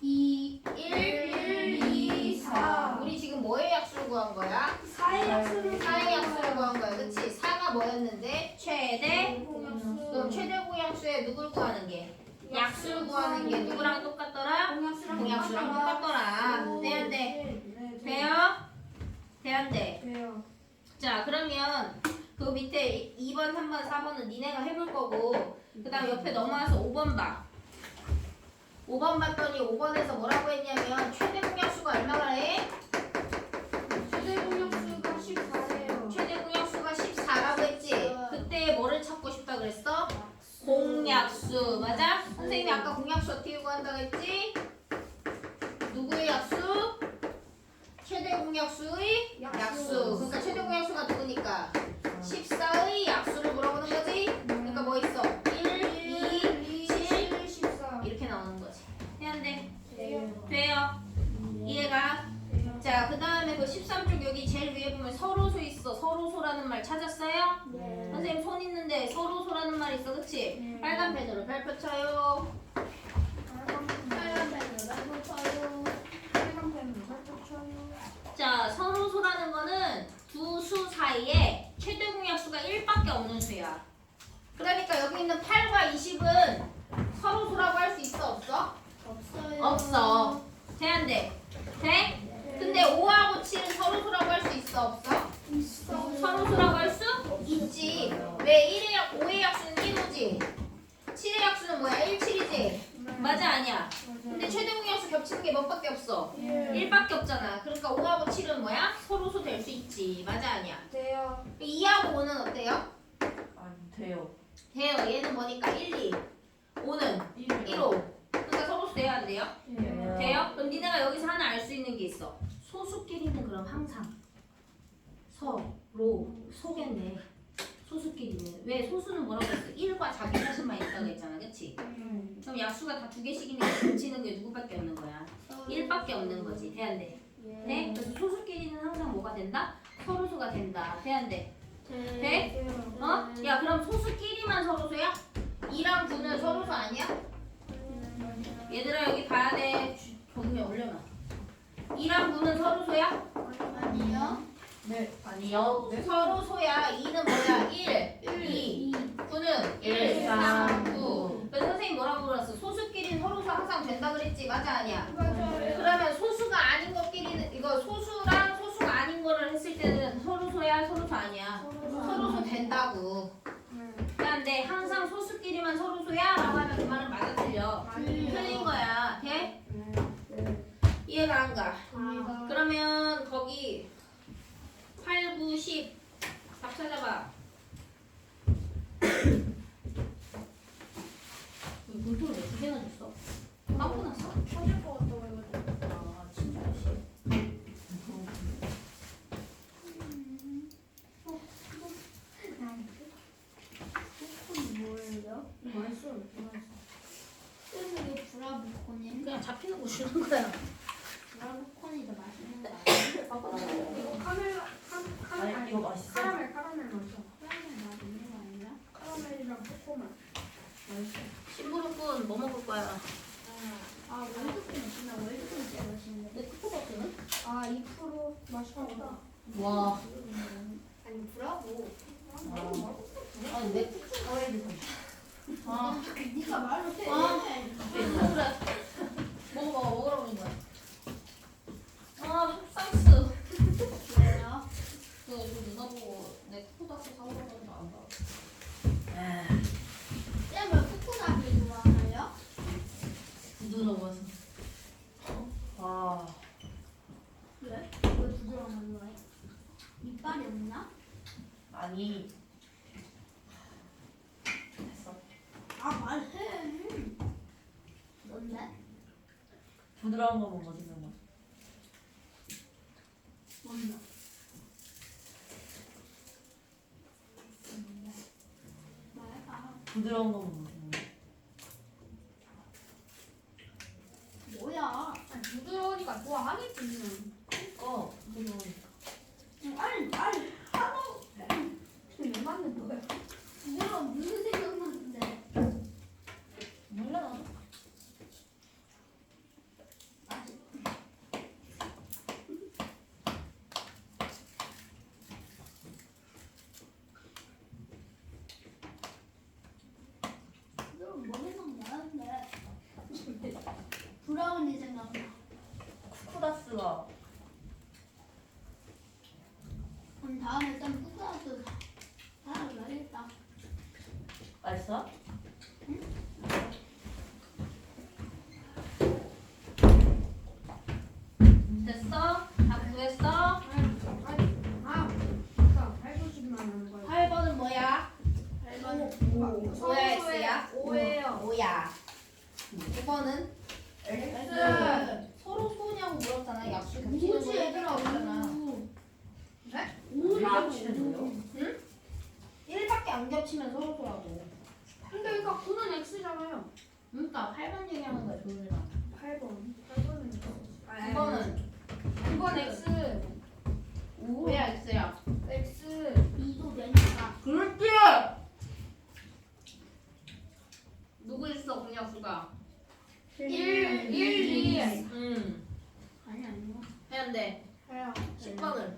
2 1, 2, 4 우리 지금 뭐의 약수를 구한 거야? 사의 약수를 4의 약수를 구한 거야 그치? 4가 뭐였는데? 최대 그럼 최대 공약수에 누굴 구하는 게? 약수를 구하는 게 누구랑 똑같더라? 공약수랑 똑같더라? 돼요? 돼안 돼? 돼요. 자 그러면 그 밑에 2번, 3번, 4번은 니네가 해볼 거고 그 다음 옆에 넘어와서 5번 봐 5번 봤더니 5번에서 뭐라고 했냐면 최대 공약수가 얼마나 해? 최대 공약수가 14예요. 최대 공약수가 14라고 했지? 그때 뭐를 찾고 싶다 그랬어? 공약수 맞아? 선생님이 아까 공약수 어떻게 구한다고 했지? 누구의 약수? 최대 공약수의 약수. 약수 그러니까 최대 공약수가 누구니까 14의 약수를 물어보는 거지? 그러니까 뭐 있어? 1, 2, 7 14. 이렇게 나오는 거지 해안돼 돼요. 돼요 이해가? 돼요. 자 그 다음에 그 13쪽 여기 제일 위에 보면 서로소 있어 서로소라는 말 찾았어요? 네. 선생님 손 있는데 서로소라는 말 있어 그치? 네. 빨간 펜으로 별표 쳐요 빨간 펜으로 살짝 쳐요. 빨간 펜으로 살짝 쳐요. 자 서로소라는 거는 두 수 사이에 최대 공약수가 1밖에 없는 수야 그러니까 여기 있는 8과 20은 서로소라고 할 수 있어 없어? 없어요. 없어 돼? 돼? 근데 5하고 7은 서로소라고 할 수 있어 없어? 있어. 서로소라고 할 수 있지 왜 1의 약, 5의 약수는 1호지 7의 약수는 뭐야 1, 7이지 맞아 아니야 근데 최대 공약수 겹치는 게 몇 밖에 없어 예. 1밖에 없잖아 그러니까 5하고 7은 뭐야? 서로소 될 수 있지 맞아 아니야 돼요. 2하고 5는 어때요? 안 돼요. 돼요 얘는 뭐니까 1, 2 5는 1호 그러니까 서로소 돼야 안 돼요? 돼요. 돼요? 그럼 니네가 여기서 하나 알 수 있는 게 있어 소수끼리는 그럼 항상 서로 소겠네 소수끼리는 왜 소수는 뭐라고 했어? 1과 자기 자신만 있다고 했잖아 그치? 그럼 약수가 다 두 개씩이니까 겹치는 게 누구밖에 없는 거야? 1밖에 없는 거지 돼안 돼? 돼? 그래서 소수끼리는 항상 뭐가 된다? 서로소가 된다 돼안 돼? 돼? 어? 야 그럼 소수끼리만 서로소야? 2랑 9는 서로소 아니야? 얘들아 여기 봐야 돼 주- 조금에 올려놔 2랑 9는 서로소야? 아니요. 네. 아니요. 서로 소야 2는 뭐야? 1, 2 9는 1, 3, 9 그래서 선생님 뭐라고 그랬어? 소수끼리는 서로소 항상 된다 그랬지 맞아 아니야? 맞아요. 그러면 소수가 아닌 것끼리는 이거 소수랑 소수가 아닌 거를 했을 때는 서로소야 서로소 아니야? 서로소 된다고 근데 항상 소수끼리만 서로소야? 라고 하면 그 말은 맞아 틀려 틀린 거야 돼? 이해가 안 가? 그러면 거기 8, 9, 10 답 찾아봐 물통을 왜두 개나 줬어? 빵꾸 났어? 터질 것 같다고 해가지고. 아 진짜 씨 뭐예요? 맛있어 그래서 이게 브라보콘이 그냥 잡히는 거 주는 거야 브라보콘이 더 맛있는 거 아니에요? 빵꾸 났어 이거 카멜라 카, 카, 아니, 아니, 이거 맛있어. 카라멜 카라멜 맛있어 카라멜 맛있는 거 아니야? 카라멜이랑 코코맛 맛있어 신부르꾼 뭐 먹을 거야? 아 진짜 월드콘 진짜 맛있는데 내? 아2% 맛있다 와. 아니 브라보. 아니 내 쿠쿠 아. 네가 말로 해. 아. 그래 먹어 먹어 먹으라고 하는 거야? 아 속상스 왜요? 그 누가 보고 내 쿠쿠다스 사오라고 하는데 안 봐. 쌤왜 코코넛을 좋아하나요? 부드러워서 와. 왜? 왜 부드러운 거예요? 이빨이 없나? 아니. 됐어. 아 말해 뭔데? 부드러운 거 먹어 지금. 뭔데? 말해봐 부드러운 거 먹어 지금. 뭐야 아니 부드러우니까 좋아하겠지 어. 부드러우니까. 아니 아니 하도 지금 왜 맞는 거야? 부드러워 나와. 쿠다스가 그럼 다음에 일단 뿌다스 살아야겠다. 맛있어? 됐어? 다 구했어? 아, 아까 890만 원 거예요. 8번은 뭐야? 8번 오야 X야? 오예요. 5야 9번은? X. 서로 소냐고 물었잖아 약수 겹치는 거 뭐지 얘들아? 얘기했잖아 오. 네? 오라고. 겹치는데요? 1밖에 안 겹치면 서로 소라고 근데 이거 9는 X잖아요. 그러니까 8번 얘기하는 거야 조율아 8번. 8번은 X. 9번은? 9번 X. 5야 X야 X. 2도 되니까. 그렇지! 누구 있어 공약수가? 1, 1, 2. 음 아니 아니요. 해야 돼 해요. 10번은?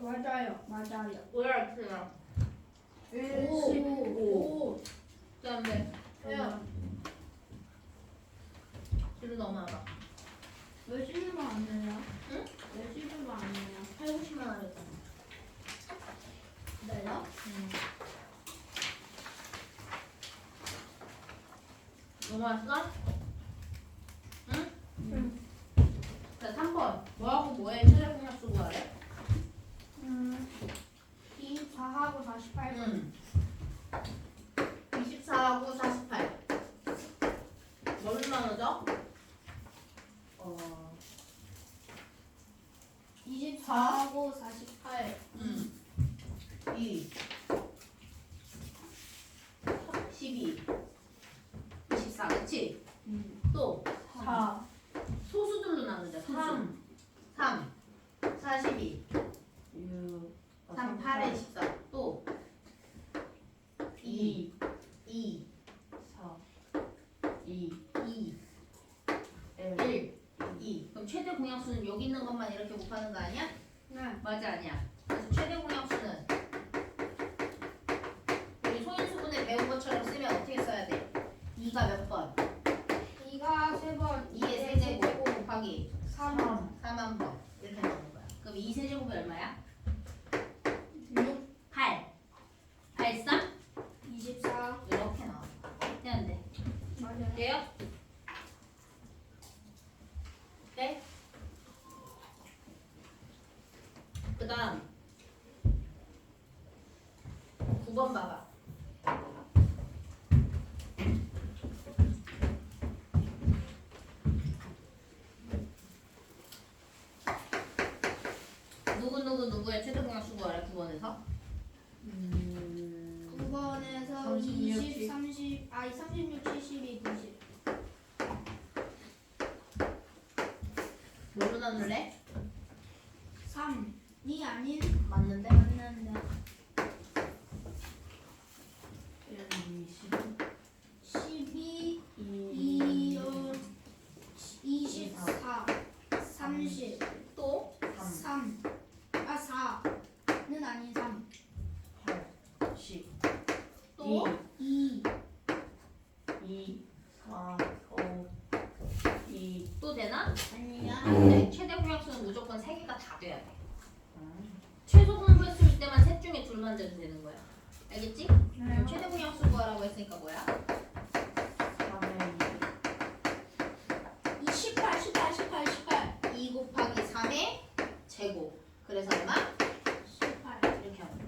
맞아요. 맞아요. 5야 X야 1, 오. 5. 그 다음 에 해요. 뒤로 넘어와봐 몇 시간 안 돼요? 응? 몇 시간 안 돼요? 8, 90만 원 했잖아 네요? 음. 넘어왔어? 응? 응. 자 3번 뭐하고 뭐해 최대 공약수 구하래? 음. 24하고 48번. 응 24하고 48 뭘로 나누죠? 어 24하고 48. 응 2 12 24 그치? 음. 또 4. 소수들로 나누자 소수 3. 3 42 6 3 8에 14 또 2 2 4 2 2 1 1 2 그럼 최대 공약수는 여기 있는 것만 이렇게 곱하는 거 아니야? 네. 맞아 아니야 그래서 최대 공약수는 우리 소인수분해 배운 것처럼 쓰면 어떻게 써야 돼? 2가 몇 번? 2가 3번. 2의 세제곱 곱하기 3. 4만 번 이렇게 나오는 거야 그럼 2 세제곱이 얼마야? 6. 8 8 3 24. 이렇게 나와 되는데 맞아요. 돼요? 네? 그 다음 9번 봐봐 누구 누구 누구의 최대공약 수고하래 9번에서? 음 9번에서 36, 20, 30, 아니 36, 72, 90. 뭘로 나눌래? 3. 이 아닌 맞는데? 맞는데. 1 12, 2 2, 24, 30, 또? 3. 아, 4는 아닌 3. 8 10 또? 2. 2 4 5 2 또 되나? 아니야. 네, 최대 공약수는 무조건 3개가 다 돼야 돼 최소 공부했을 때만 셋 중에 둘만 돼도 되는 거야 알겠지? 그럼 최대 공약수 구하라고 했으니까 뭐야? 3에 2, 18, 18, 18, 18. 2 곱하기 3의 제곱 그래서 얼마? 18. 이렇게 하면 돼.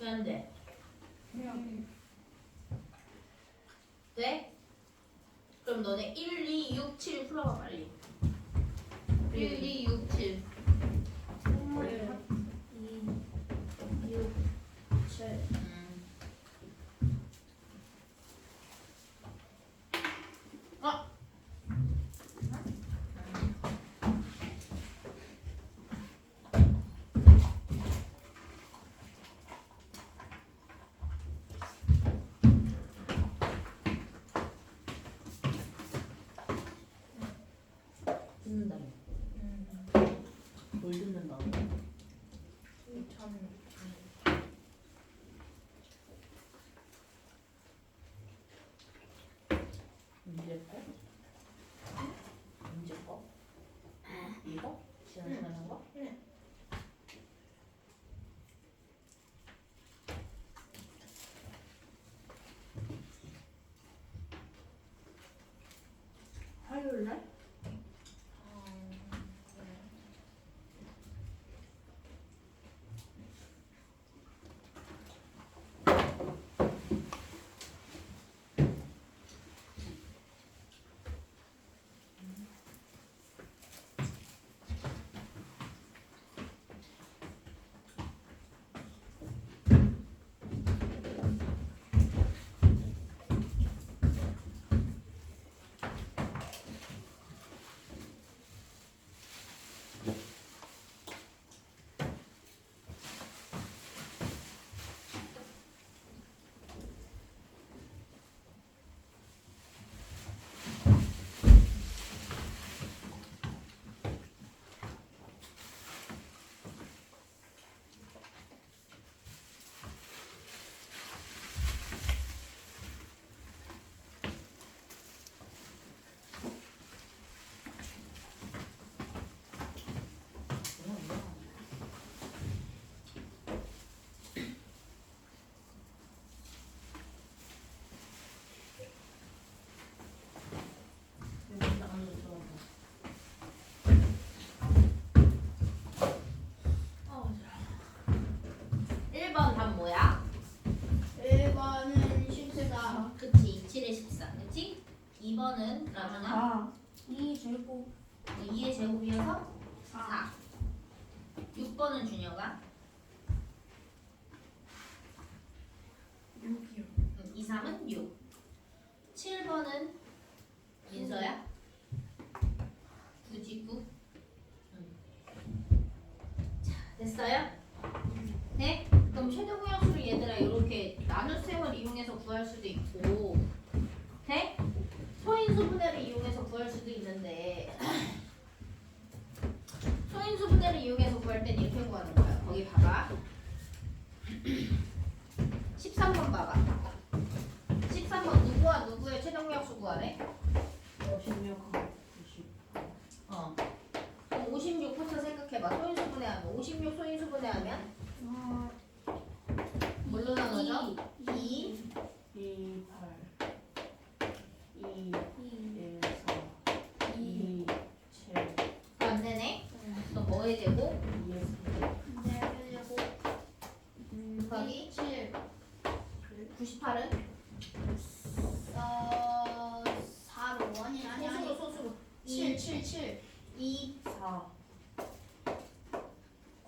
왜안 돼? 음. 돼? 그럼 너네 1, 2, 6, 7 풀어봐 빨리 1, 2, 6, 7 1, 2, 6, 7. 듣는다며. 뭘 듣는다고? 전 언제 거? 언제 거? 이거? 지난 시간 한 거? 화요일 날? 好的呢。好 소인수분해를 이용해서 구할 수도 있는데 소인수분해를 이용해서 구할 땐 이렇게 구하는 거야 거기 봐봐 13번 봐봐 13번 누구와 누구의 최대공약수 구하래? 56하고 90 어. 그럼 56부터 생각해봐. 소인수분해하면 56 소인수분해하면 어. 뭘로 나눠져? 2, 2 8 2 2. 1 4 2 7 안 되네. 또 뭐에 되고? 2에 3 네, 제곱. 곱하기 7. 98은 어. 4로. 아니, 아니, 소수로 아니. 소수로 7, 7, 7. 2, 4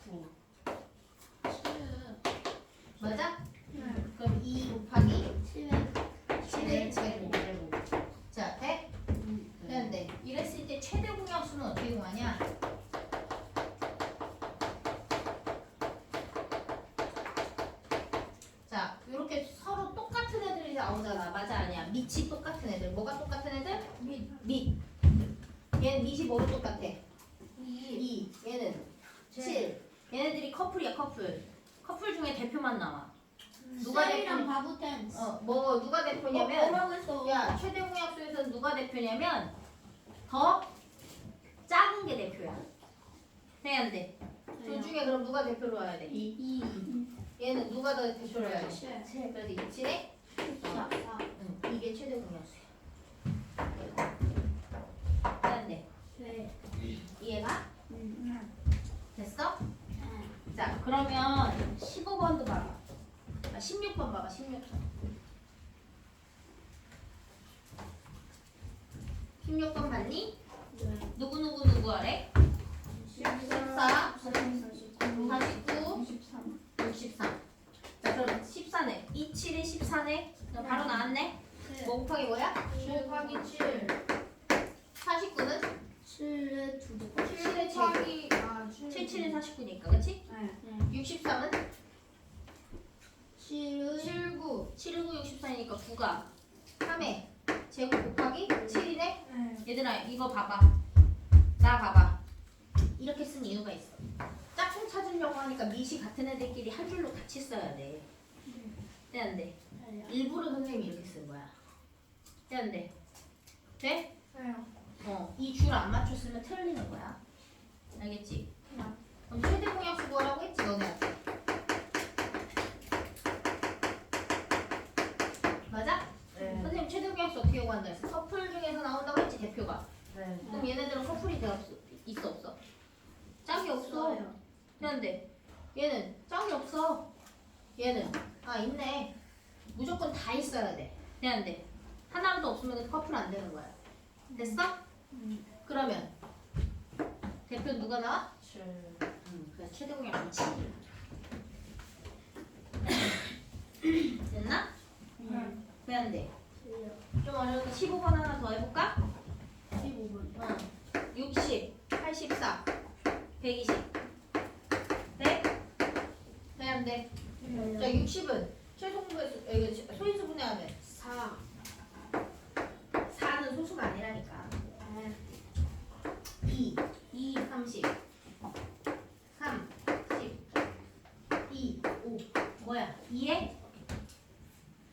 9 7. 맞아? 네. 그럼 2 곱하기 7에 7의 제곱. 제곱 자, 돼? 되는데 이랬을 때 최대 공약수는 어떻게 구하냐? 자, 이렇게 서로 똑같은 애들이 나오잖아. 맞아, 아니야? 밑이 똑같은 애들. 뭐가 똑같은 애들? 밑. 밑. 얘는 밑이 뭐로 똑같아? 2. 2. 얘는 7. 얘네들이 커플이야, 커플. 커플 중에 대표만 나와. 누가 셀이랑? 바보 템스. 어, 뭐 누가 대표냐면 뭐라고 했어? 야 최대 공약수에서 누가 대표냐면 더 작은 게 대표야. 해야 돼. 둘 중에 그럼 누가 대표로 와야 돼? 2. 얘는 누가 더 대표로 와야 돼? 7. 7. 그래서 27에 4. 응, 이게 최대 공약수야. 해야 돼. 네. 이해가? 음. 됐어? 네. 자 그러면 15번도 봐봐. 아, 16번 봐봐. 16번. 16번 봤니? 네. 누구 누구 누구 하래? 14. 49, 63. 63. 자, 그럼 14네. 2, 7에 14네. 그럼 바로 나왔네. 뭐 곱하기 뭐야? 7 곱하기 7. 49는 7에 2 제곱. 7의 제곱. 곱하기 아, 7. 7, 7은 49니까, 그치? 네. 63은 7은 7, 9. 7, 9, 64니까 9가 3에 제곱 곱하기 7이네. 네. 얘들아, 이거 봐봐. 나 봐봐. 이렇게 쓴 이유가 있어. 짝꿍 찾으려고 하니까 밑이 같은 애들끼리 한 줄로 같이 써야 돼. 돼, 안 돼? 네. 일부러 선생님이 이렇게 쓴 거야. 돼, 안 돼? 돼? 네. 어, 이 줄 안 맞췄으면 틀리는 거야. 알겠지? 했지? 그럼 최대 공약수 구하라고 했지 너네한테 맞아? 네. 선생님 최대 공약수 어떻게 구한다 했어? 커플 중에서 나온다고 했지 대표가 네. 그럼 얘네들은 커플이 돼 없어? 있어 없어? 짝이 없어 그런데 얘는 짝이 없어 얘는 아 있네 무조건 다 있어야 돼 그런데 하나라도 없으면 커플 안 되는 거야 됐어? 그러면 대표 누가 나와? 7. 음, 그래서 최대 공약은 7 됐나? 왜 안 돼? 좀 어려우니까 15번 하나 더 해볼까? 15분. 어. 60, 84, 120 돼? 돼? 안 돼? 자 60은 최소분배수 이거 소인수 분해하면 4. 4는 소수가 아니라니까 2, 2, 30 3, 10 2, 5 뭐야? 2에?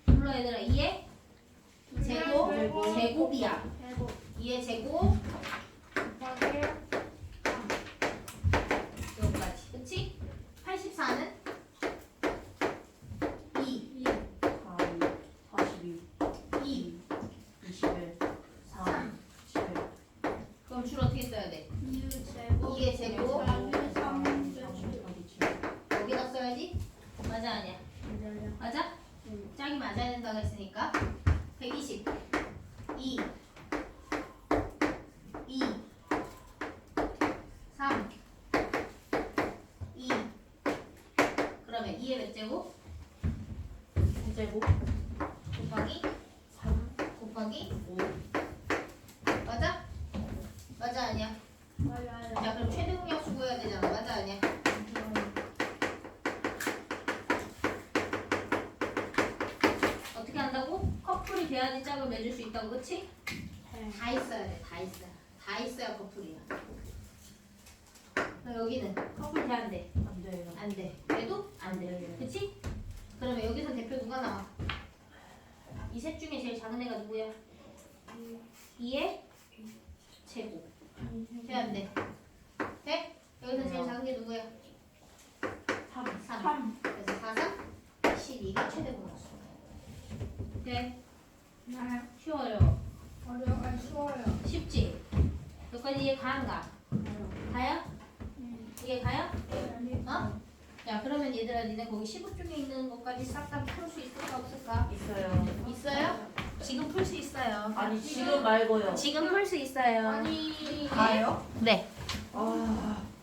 불러 얘들아 2에? 제곱? 제곱. 제곱이야 제곱. 2의 제곱 곱하기 여기까지 그치? 84는 2, 4. 42. 2, 21. 4. 3 7. 그럼 줄 어떻게 써야 돼? 2 제곱. 이의 제곱. 3 3. 3 곱하기 7. 여기다 써야지? 맞아 아니야? 맞아? 짝이 맞아야 된다고 했으니까 120 2 2 3 2 그러면 2의 몇 제곱? 9 제곱. 곱하기 3. 곱하기 5. 맞아? 맞아 아니야? 자 그럼 최대 공약수 구해야 되잖아 맞아 아니야? 어떻게 한다고? 커플이 돼야지 짝을 맺을 수 있다고 그치? 다 있어야 돼, 다 있어. 다 있어야 커플이야. 그럼 여기는 커플 돼, 안 돼? 안 돼요. 안 돼. 그래도 안 돼. 그치? 그러면 여기서 대표 누가 나와? 이 셋 중에 제일 작은 애가 누구야? 2의 제곱. 돼, 안 돼? 돼? 여기서 제일 작은 게 누구야? 3. 3. 3. 그래서 4, 3, 12가 최대 공약수. 돼? 네. 쉬워요. 어려워. 쉬워요. 쉽지? 여기까지 이해 가는가? 가요? 이해 가요? 어? 야 그러면 얘들아 니네 거기 15 중에 있는 것까지 싹 다 풀 수 있을까 없을까? 있어요. 있어요? 지금 풀 수 있어요. 아니 지금 말고요. 지금 풀 수 있어요. 아니. 가요? 네. 아.